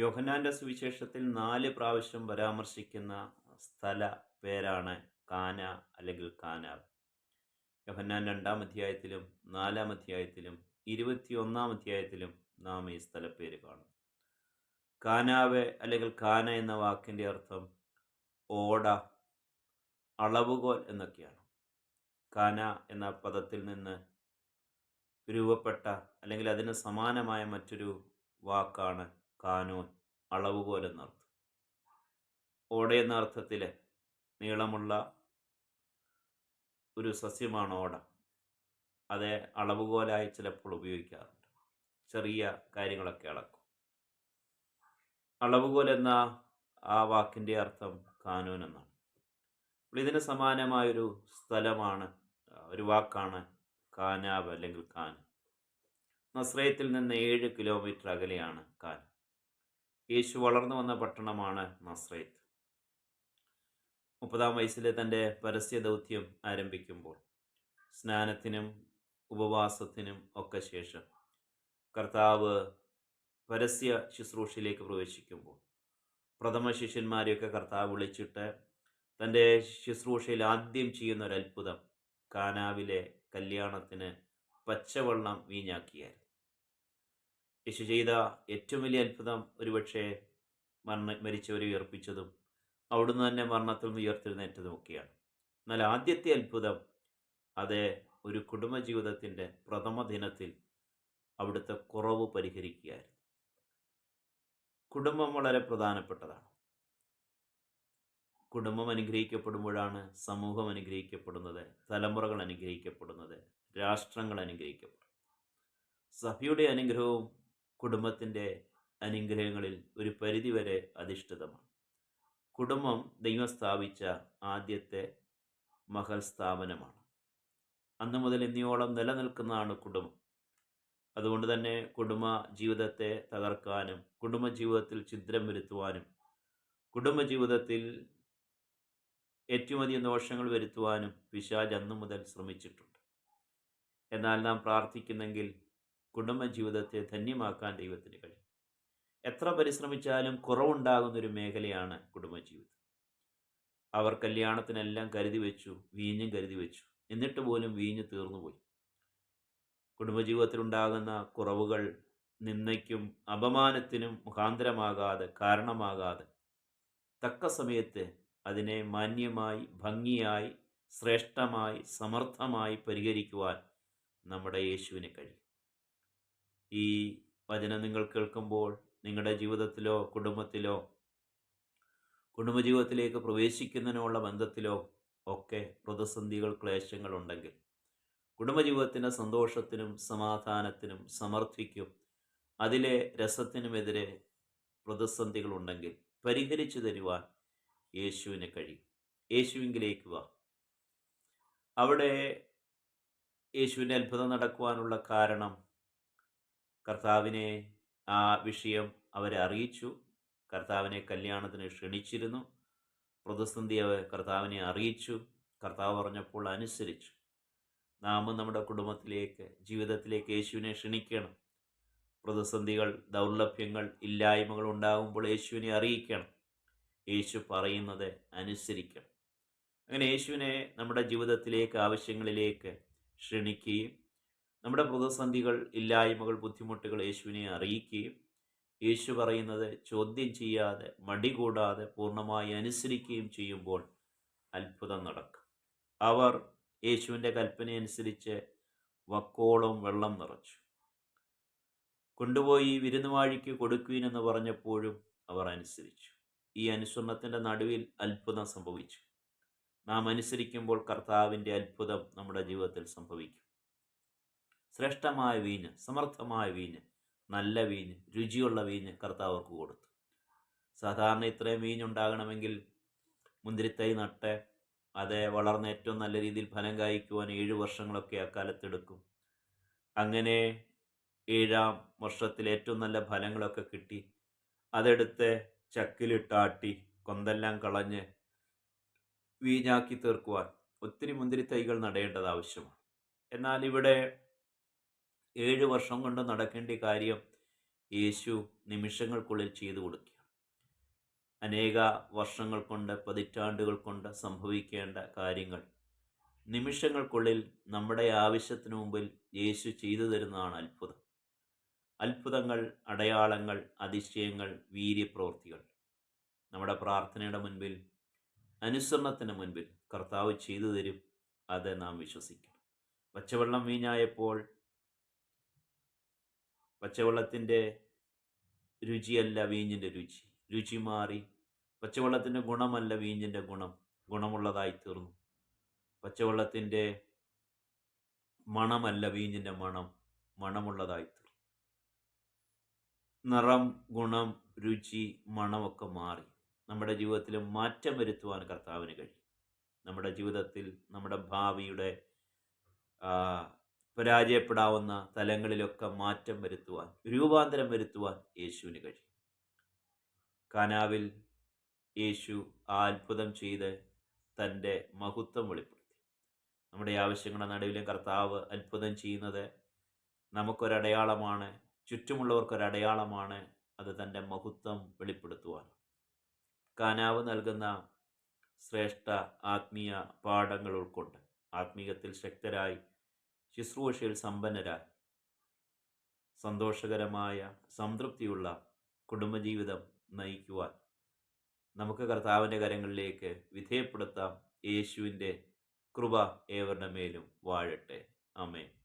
യോഹന്നാന്റെ സുവിശേഷത്തിൽ നാല് പ്രാവശ്യം പരാമർശിക്കുന്ന സ്ഥല പേരാണ് കാന അല്ലെങ്കിൽ കാനാവ്. യോഹന്നാൻ രണ്ടാം അധ്യായത്തിലും നാലാം അധ്യായത്തിലും ഇരുപത്തിയൊന്നാം അധ്യായത്തിലും നാം ഈ സ്ഥലപ്പേര് കാണും. കാനാവ് അല്ലെങ്കിൽ കാന എന്ന വാക്കിന്റെ അർത്ഥം ഓട അളവുകോൽ എന്നൊക്കെയാണ്. കാന എന്ന പദത്തിൽ നിന്ന് രൂപപ്പെട്ട അല്ലെങ്കിൽ അതിന് സമാനമായ മറ്റൊരു വാക്കാണ് കാനൂൻ അളവുകോൽ എന്നർത്ഥം ഓട എന്ന അർത്ഥത്തിൽ നീളമുള്ള ഒരു സസ്യമാണ് ഓട. അത് അളവുകോലായി ചിലപ്പോൾ ഉപയോഗിക്കാറുണ്ട്. ചെറിയ കാര്യങ്ങളൊക്കെ അളക്കും. അളവുകോൽ എന്ന ആ വാക്കിന്റെ അർത്ഥം കാനൂൻ എന്നാണ് അപ്പോൾ ഇതിന് സമാനമായൊരു സ്ഥലമാണ് ഒരു വാക്കാണ് കാനാവ് അല്ലെങ്കിൽ കാൻ നസ്രയത്തിൽ നിന്ന് ഏഴ് കിലോമീറ്റർ അകലെയാണ് കാൻ യേശു വളർന്നു വന്ന പട്ടണമാണ് നസ്രേത്ത്. മുപ്പതാം വയസ്സിലെ തന്റെ പരസ്യ ദൗത്യം ആരംഭിക്കുമ്പോൾ സ്നാനത്തിനും ഉപവാസത്തിനും ഒക്കെ ശേഷം കർത്താവ് പരസ്യ ശുശ്രൂഷയിലേക്ക് പ്രവേശിക്കുമ്പോൾ പ്രഥമ ശിഷ്യന്മാരെയൊക്കെ കർത്താവ് വിളിച്ചിട്ട് തന്റെ ശുശ്രൂഷയിൽ ആദ്യം ചെയ്യുന്ന ഒരു അത്ഭുതം കാനാവിലെ കല്യാണത്തിന് പച്ചവെള്ളം വീഞ്ഞാക്കിയായിരുന്നു. യേശു ചെയ്ത ഏറ്റവും വലിയ അത്ഭുതം ഒരുപക്ഷെ മരണ മരിച്ചവരെ ഉയർപ്പിച്ചതും അവിടുന്ന് തന്നെ മരണത്തിൽ നിന്ന് ഉയർത്തെഴുന്നേറ്റതും ഒക്കെയാണ്. എന്നാൽ ആദ്യത്തെ അത്ഭുതം അത് ഒരു കുടുംബജീവിതത്തിന്റെ പ്രഥമ ദിനത്തിൽ അവിടുത്തെ കുറവ് പരിഹരിക്കുകയായിരുന്നു. കുടുംബം വളരെ പ്രധാനപ്പെട്ടതാണ്. കുടുംബം അനുഗ്രഹിക്കപ്പെടുമ്പോഴാണ് സമൂഹം അനുഗ്രഹിക്കപ്പെടുന്നത് തലമുറകൾ അനുഗ്രഹിക്കപ്പെടുന്നത് രാഷ്ട്രങ്ങൾ അനുഗ്രഹിക്കപ്പെടുന്നത്. സഭയുടെ അനുഗ്രഹവും കുടുംബത്തിന്റെ അനുഗ്രഹങ്ങളിൽ ഒരു പരിധിവരെ അധിഷ്ഠിതമാണ്. കുടുംബം ദൈവം സ്ഥാപിച്ച ആദ്യത്തെ മഹൽ സ്ഥാപനമാണ്. അന്ന് മുതൽ ഇന്നിയോളം നിലനിൽക്കുന്നതാണ് കുടുംബം. അതുകൊണ്ട് തന്നെ കുടുംബ ജീവിതത്തെ തകർക്കാനും കുടുംബ ജീവിതത്തിൽ ഛിദ്രം വരുത്തുവാനും കുടുംബ ജീവിതത്തിൽ ഏറ്റവും അധികം ദോഷങ്ങൾ വരുത്തുവാനും പിശാജ് അന്നു മുതൽ ശ്രമിച്ചിട്ടുണ്ട്. എന്നാൽ നാം പ്രാർത്ഥിക്കുന്നെങ്കിൽ കുടുംബ ജീവിതത്തെ ധന്യമാക്കാൻ ദൈവത്തിന് കഴിയും. എത്ര പരിശ്രമിച്ചാലും കുറവുണ്ടാകുന്നൊരു മേഖലയാണ് കുടുംബജീവിതം. അവർ കല്യാണത്തിനെല്ലാം കരുതി വെച്ചു വീഞ്ഞും കരുതി വെച്ചു. എന്നിട്ട് പോലും വീഞ്ഞ് തീർന്നുപോയി. കുടുംബജീവിതത്തിലുണ്ടാകുന്ന കുറവുകൾ നിന്ദയ്ക്കും അപമാനത്തിനും മുഖാന്തരമാകാതെ കാരണമാകാതെ തക്ക സമയത്ത് അതിനെ മാന്യമായി ഭംഗിയായി ശ്രേഷ്ഠമായി സമർത്ഥമായി പരിഹരിക്കുവാൻ നമ്മുടെ യേശുവിന് കഴിയും. ഈ വചനം നിങ്ങൾ കേൾക്കുമ്പോൾ നിങ്ങളുടെ ജീവിതത്തിലോ കുടുംബത്തിലോ കുടുംബജീവിതത്തിലേക്ക് പ്രവേശിക്കുന്നതിനുള്ള ബന്ധത്തിലോ ഒക്കെ പ്രതിസന്ധികൾ ക്ലേശങ്ങൾ ഉണ്ടെങ്കിൽ കുടുംബജീവിതത്തിന്റെ സന്തോഷത്തിനും സമാധാനത്തിനും സമർത്ഥിക്കും അതിലെ രസത്തിനുമെതിരെ പ്രതിസന്ധികളുണ്ടെങ്കിൽ പരിഹരിച്ചു തരുവാൻ യേശുവിന് കഴിയും. യേശുവിങ്കിലേക്ക് വാ. അവിടെ യേശുവിന്റെ അത്ഭുതം നടക്കുവാനുള്ള കാരണം കർത്താവിനെ ആ വിഷയം അവരെ അറിയിച്ചു. കർത്താവിനെ കല്യാണത്തിന് ക്ഷണിച്ചിരുന്നു. പ്രതിസന്ധി അവർ കർത്താവിനെ അറിയിച്ചു. കർത്താവ് പറഞ്ഞപ്പോൾ അനുസരിച്ചു. നാമും നമ്മുടെ കുടുംബത്തിലേക്ക് ജീവിതത്തിലേക്ക് യേശുവിനെ ക്ഷണിക്കണം. പ്രതിസന്ധികൾ ദൗർലഭ്യങ്ങൾ ഇല്ലായ്മകൾ ഉണ്ടാകുമ്പോൾ യേശുവിനെ അറിയിക്കണം. യേശു പറയുന്നത് അനുസരിക്കണം. അങ്ങനെ യേശുവിനെ നമ്മുടെ ജീവിതത്തിലേക്ക് ആവശ്യങ്ങളിലേക്ക് ക്ഷണിക്കുകയും നമ്മുടെ പ്രതിസന്ധികൾ ഇല്ലായ്മകൾ ബുദ്ധിമുട്ടുകൾ യേശുവിനെ അറിയിക്കുകയും യേശു പറയുന്നത് ചോദ്യം ചെയ്യാതെ മടി കൂടാതെ പൂർണമായി അനുസരിക്കുകയും ചെയ്യുമ്പോൾ അത്ഭുതം നടക്കും. അവർ യേശുവിന്റെ കൽപ്പനയനുസരിച്ച് വക്കോളം വെള്ളം നിറച്ചു. കൊണ്ടുപോയി വിരുന്നുവാഴിക്ക് കൊടുക്കുവിനെന്ന് പറഞ്ഞപ്പോഴും അവർ അനുസരിച്ചു. ഈ അനുസരണത്തിന്റെ നടുവിൽ അത്ഭുതം സംഭവിച്ചു. നാം അനുസരിക്കുമ്പോൾ കർത്താവിന്റെ അത്ഭുതം നമ്മുടെ ജീവിതത്തിൽ സംഭവിക്കും. ശ്രേഷ്ഠമായ വീഞ്ഞ് സമർത്ഥമായ വീഞ്ഞ് നല്ല വീഞ്ഞ് രുചിയുള്ള വീഞ്ഞ് കർത്താവ് അവർക്ക് കൊടുത്തു. സാധാരണ ഇത്രയും വീഞ്ഞുണ്ടാകണമെങ്കിൽ മുന്തിരിത്തൈ നട്ട് അത് വളർന്ന് ഏറ്റവും നല്ല രീതിയിൽ ഫലം കായ്ക്കുവാൻ ഏഴ് വർഷങ്ങളൊക്കെ അക്കാലത്തെടുക്കും അങ്ങനെ ഏഴാം വർഷത്തിൽ ഏറ്റവും നല്ല ഫലങ്ങളൊക്കെ കിട്ടി. അതെടുത്ത് ചക്കിലിട്ടാട്ടി കൊന്തെല്ലാം കളഞ്ഞ് വീഞ്ഞാക്കി തീർക്കുവാൻ ഒത്തിരി മുന്തിരി തൈകൾ നടേണ്ടത് ആവശ്യമാണ്. എന്നാൽ ഇവിടെ ഏഴ് വർഷം കൊണ്ട് നടക്കേണ്ട കാര്യം യേശു നിമിഷങ്ങൾക്കുള്ളിൽ ചെയ്തു കൊടുക്കുക അനേക വർഷങ്ങൾ കൊണ്ട് പതിറ്റാണ്ടുകൾ കൊണ്ട് സംഭവിക്കേണ്ട കാര്യങ്ങൾ നിമിഷങ്ങൾക്കുള്ളിൽ നമ്മുടെ ആവശ്യത്തിന് മുമ്പിൽ യേശു ചെയ്തു തരുന്നതാണ് അത്ഭുതം. അത്ഭുതങ്ങൾ അടയാളങ്ങൾ അതിശയങ്ങൾ വീര്യപ്രവൃത്തികൾ നമ്മുടെ പ്രാർത്ഥനയുടെ മുൻപിൽ അനുസരണത്തിന് മുൻപിൽ കർത്താവ് ചെയ്തു തരും അത് നാം വിശ്വസിക്കണം. പച്ചവെള്ളം വീഞ്ഞായപ്പോൾ പച്ചവെള്ളത്തിന്റെ രുചിയല്ല വീഞ്ഞിന്റെ രുചി. രുചി മാറി. പച്ചവെള്ളത്തിന്റെ ഗുണമല്ല വീഞ്ഞിന്റെ ഗുണം. ഗുണമുള്ളതായി തീർന്നു. പച്ചവെള്ളത്തിന്റെ മണമല്ല വീഞ്ഞിന്റെ മണം. മണമുള്ളതായി തീർന്നു. നിറം ഗുണം രുചി മണമൊക്കെ മാറി. നമ്മുടെ ജീവിതത്തിൽ മാറ്റം വരുത്തുവാൻ കർത്താവിന് കഴിയും. നമ്മുടെ ജീവിതത്തിൽ നമ്മുടെ ഭാവിയുടെ പരാജയപ്പെടാവുന്ന തലങ്ങളിലൊക്കെ മാറ്റം വരുത്തുവാൻ രൂപാന്തരം വരുത്തുവാൻ യേശുവിന് കഴിയും. കാനാവിൽ യേശു ആ അത്ഭുതം ചെയ്ത് തന്റെ മഹത്വം വെളിപ്പെടുത്തി. നമ്മുടെ ആവശ്യങ്ങളുടെ നടുവിലും കർത്താവ് അത്ഭുതം ചെയ്യുന്നത് നമുക്കൊരടയാളമാണ് ചുറ്റുമുള്ളവർക്കൊരടയാളമാണ് അത് തന്റെ മഹത്വം വെളിപ്പെടുത്തുവാൻ. കാനാവ് നൽകുന്ന ശ്രേഷ്ഠ ആത്മീയ പാഠങ്ങൾ ഉൾക്കൊണ്ട് ആത്മീയത്തിൽ ശക്തരായി ശുശ്രൂഷയിൽ സമ്പന്നരായി. സന്തോഷകരമായ സംതൃപ്തിയുള്ള കുടുംബജീവിതം നയിക്കുവാൻ നമുക്ക് കർത്താവിന്റെ കരങ്ങളിലേക്ക് വിധേയപ്പെടുത്താം. യേശുവിന്റെ കൃപ ഏവരുടെ മേലും വാഴട്ടെ. ആമേൻ.